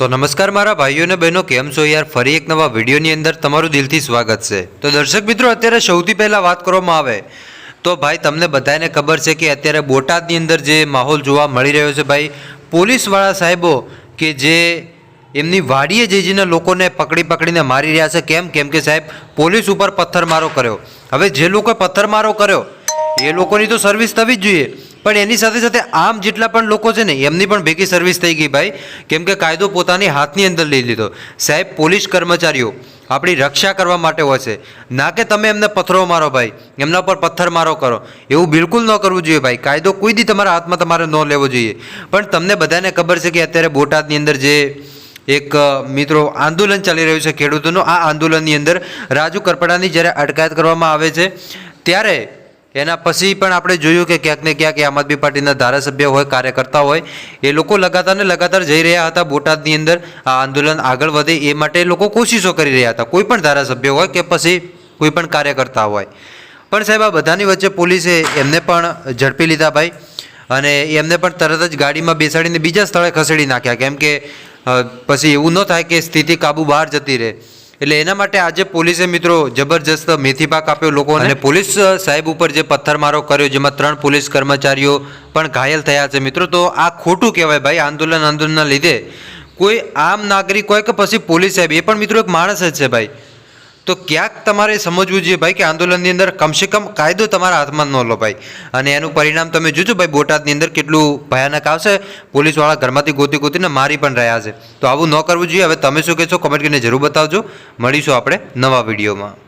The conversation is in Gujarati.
તો નમસ્કાર મારા ભાઈઓ અને બહેનો, કેમ છો યાર? ફરી એક નવા વિડીયોની અંદર તમારું દિલથી સ્વાગત છે. તો દર્શક મિત્રો, અત્યારે સૌથી પહેલાં વાત કરવામાં આવે તો ભાઈ, તમને બધાને ખબર છે કે અત્યારે બોટાદની અંદર જે માહોલ જોવા મળી રહ્યો છે ભાઈ, પોલીસવાળા સાહેબો કે જે એમની વાડીએ જઈ જઈને લોકોને પકડી પકડીને મારી રહ્યા છે, કેમ? કેમ કે સાહેબ, પોલીસ ઉપર પથ્થરમારો કર્યો. હવે જે લોકોએ પથ્થરમારો કર્યો, એ લોકોની તો સર્વિસ થવી જ જોઈએ. પણ એની સાથે સાથે આમ જેટલા પણ લોકો છે ને, એમની પણ ભેગી સર્વિસ થઈ ગઈ ભાઈ. કેમ કે કાયદો પોતાની હાથની અંદર લઈ લીધો. સાહેબ, પોલીસ કર્મચારીઓ આપણી રક્ષા કરવા માટે હોય છે. ના કે તમે એમને પથ્થરો મારો ભાઈ. એમના પર પથ્થર મારો કરો. એવું બિલકુલ ન કરવું જોઈએ ભાઈ. કાયદો કોઈ દી તમારા હાથમાં તમારે ન લેવો જોઈએ. પણ તમને બધાને ખબર છે કે અત્યારે બોટાદની અંદર જે એક મિત્રો આંદોલન ચાલી રહ્યું છે ખેડૂતોનું, આ આંદોલનની અંદર રાજુ કરપડાની જ્યારે અટકાયત કરવામાં આવે છે, ત્યારે એના પછી પણ આપણે જોયું કે ક્યાંક ને ક્યાંક આમ આદમી પાર્ટીના ધારાસભ્ય હોય, કાર્યકર્તા હોય, એ લોકો લગાતાર ને લગાતાર જઈ રહ્યા હતા બોટાદની અંદર. આ આંદોલન આગળ વધે એ માટે લોકો કોશિશો કરી રહ્યા હતા. કોઈ પણ ધારાસભ્ય હોય કે પછી કોઈ પણ કાર્યકર્તા હોય. પણ સાહેબ, આ બધાની વચ્ચે પોલીસે એમને પણ ઝડપી લીધા ભાઈ. અને એમને પણ તરત જ ગાડીમાં બેસાડીને બીજા સ્થળે ખસેડી નાખ્યા. કેમ કે પછી એવું ન થાય કે સ્થિતિ કાબુ બહાર જતી રહે. એટલે એના માટે આજે પોલીસે મિત્રો જબરજસ્ત મેથી પાક આપ્યો લોકોને. અને પોલીસ સાહેબ ઉપર જે પથ્થરમારો કર્યો, જેમાં ત્રણ પોલીસ કર્મચારીઓ પણ ઘાયલ થયા છે. મિત્રો, તો આ ખોટું કહેવાય ભાઈ, આંદોલન આંદોલનના લીધે. કોઈ આમ નાગરિક હોય કે પછી પોલીસ સાહેબ, એ પણ મિત્રો એક માણસ જ છે ભાઈ. તો ક્યાંક તમારે સમજવું જોઈએ ભાઈ કે આંદોલનની અંદર કમસે કમ કાયદો તમારા હાથમાં ન લો ભાઈ. અને એનું પરિણામ તમે જોજો ભાઈ, બોટાદની અંદર કેટલું ભયાનક આવશે. પોલીસવાળા ઘરમાંથી ગોતી ગોતીને મારી પણ રહ્યા છે. તો આવું ન કરવું જોઈએ. હવે તમે શું કહેશો? કમેન્ટ કરીને જરૂર બતાવજો. મળીશું આપણે નવા વિડીયોમાં.